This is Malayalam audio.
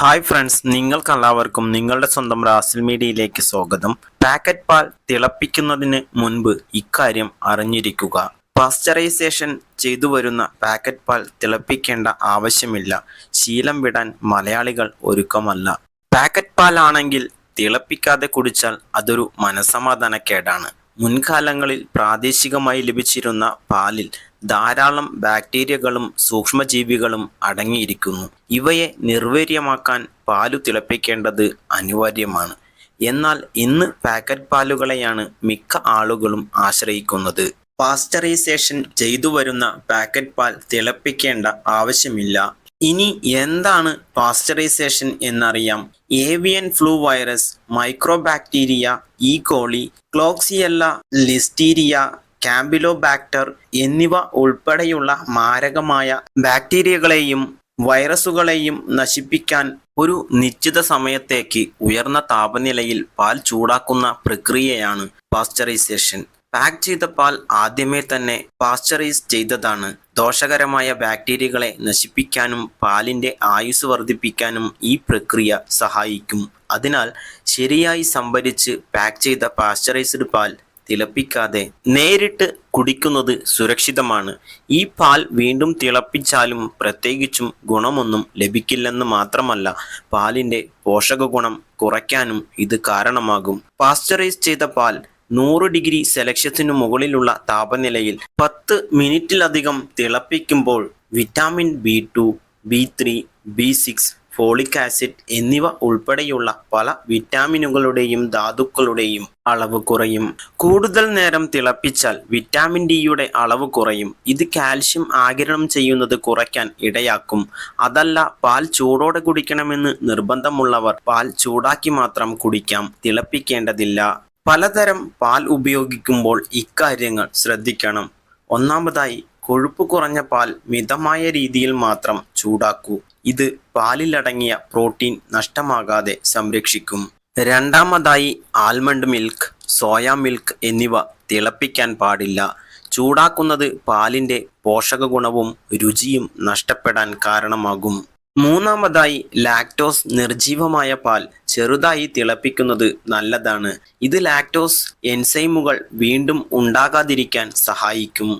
ഹായ് ഫ്രണ്ട്സ് നിങ്ങൾക്കെല്ലാവർക്കും നിങ്ങളുടെ സ്വന്തം റാസിൽ മീഡിയയിലേക്ക് സ്വാഗതം. പാക്കറ്റ് പാൽ തിളപ്പിക്കുന്നതിന് മുൻപ് ഇക്കാര്യം അറിഞ്ഞിരിക്കുക. പാസ്ചറൈസേഷൻ ചെയ്തു വരുന്ന പാക്കറ്റ് പാൽ തിളപ്പിക്കേണ്ട ആവശ്യമില്ല. ശീലം വിടാൻ മലയാളികൾ ഒരുക്കമല്ല. പാക്കറ്റ് പാലാണെങ്കിൽ തിളപ്പിക്കാതെ കുടിച്ചാൽ അതൊരു മനസമാധാനക്കേടാണ്. മുൻകാലങ്ങളിൽ പ്രാദേശികമായി ലഭിച്ചിരുന്ന പാലിൽ ധാരാളം ബാക്ടീരിയകളും സൂക്ഷ്മജീവികളും അടങ്ങിയിരിക്കുന്നു. ഇവയെ നിർവീര്യമാക്കാൻ പാലു തിളപ്പിക്കേണ്ടത് അനിവാര്യമാണ്. എന്നാൽ ഇന്ന് പാക്കറ്റ് പാലുകളെയാണ് മിക്ക ആളുകളും ആശ്രയിക്കുന്നത്. പാസ്ചറൈസേഷൻ ചെയ്തു വരുന്ന പാക്കറ്റ് പാൽ തിളപ്പിക്കേണ്ട ആവശ്യമില്ല. ഇനി എന്താണ് പാസ്ചറൈസേഷൻ എന്നറിയാം. ഏവിയൻ ഫ്ലൂ വൈറസ് മൈക്രോബാക്ടീരിയ ഈ കോളി ക്ലോക്സിയല്ല ലിസ്റ്റീരിയ ക്യാമ്പിലോബാക്ടർ എന്നിവ ഉൾപ്പെടെയുള്ള മാരകമായ ബാക്ടീരിയകളെയും വൈറസുകളെയും നശിപ്പിക്കാൻ ഒരു നിശ്ചിത സമയത്തേക്ക് ഉയർന്ന താപനിലയിൽ പാൽ ചൂടാക്കുന്ന പ്രക്രിയയാണ് പാസ്ചറൈസേഷൻ. പാക്ക് ചെയ്ത പാൽ ആദ്യമേ തന്നെ പാസ്ചറൈസ് ചെയ്തതാണ്. ദോഷകരമായ ബാക്ടീരിയകളെ നശിപ്പിക്കാനും പാലിന്റെ ആയുസ് വർദ്ധിപ്പിക്കാനും ഈ പ്രക്രിയ സഹായിക്കും. അതിനാൽ ശരിയായി സംഭരിച്ച് പാക്ക് ചെയ്ത പാസ്ചറൈസ്ഡ് പാൽ തിളപ്പിക്കാതെ നേരിട്ട് കുടിക്കുന്നത് സുരക്ഷിതമാണ്. ഈ പാൽ വീണ്ടും തിളപ്പിച്ചാലും പ്രത്യേകിച്ചും ഗുണമൊന്നും ലഭിക്കില്ലെന്ന് മാത്രമല്ല പാലിന്റെ പോഷക ഗുണം കുറയ്ക്കാനും ഇത് കാരണമാകും. പാസ്ചറൈസ് ചെയ്ത പാൽ നൂറ് ഡിഗ്രി സെലഷ്യസിനു മുകളിലുള്ള താപനിലയിൽ പത്ത് മിനിറ്റിലധികം തിളപ്പിക്കുമ്പോൾ vitamin B two B three B six folic acid എന്നിവ ഉൾപ്പെടെയുള്ള പല വിറ്റാമിനുകളുടെയും ധാതുക്കളുടെയും അളവ് കുറയും. കൂടുതൽ നേരം തിളപ്പിച്ചാൽ വിറ്റാമിൻ ഡിയുടെ അളവ് കുറയും. ഇത് കാൽഷ്യം ആഗിരണം ചെയ്യുന്നത് കുറയ്ക്കാൻ ഇടയാക്കും. അതല്ല പാൽ ചൂടോടെ കുടിക്കണമെന്ന് നിർബന്ധമുള്ളവർ പാൽ ചൂടാക്കി മാത്രം കുടിക്കാം. തിളപ്പിക്കേണ്ടതില്ല. പലതരം പാൽ ഉപയോഗിക്കുമ്പോൾ ഇക്കാര്യങ്ങൾ ശ്രദ്ധിക്കണം. ഒന്നാമതായി കൊഴുപ്പ് കുറഞ്ഞ പാൽ മിതമായ രീതിയിൽ മാത്രം ചൂടാക്കൂ. ഇത് പാലിലടങ്ങിയ പ്രോട്ടീൻ നഷ്ടമാകാതെ സംരക്ഷിക്കും. രണ്ടാമതായി ആൽമണ്ട് മിൽക്ക് സോയ മിൽക്ക് എന്നിവ തിളപ്പിക്കാൻ പാടില്ല. ചൂടാക്കുന്നത് പാലിന്റെ പോഷക ഗുണവും രുചിയും നഷ്ടപ്പെടാൻ കാരണമാകും. മൂന്നാമതായി ലാക്ടോസ് നിർജീവമായ പാൽ ചെറുതായി തിളപ്പിക്കുന്നത് നല്ലതാണ്. ഇത് ലാക്ടോസ് എൻസൈമുകൾ വീണ്ടും ഉണ്ടാകാതിരിക്കാൻ സഹായിക്കും.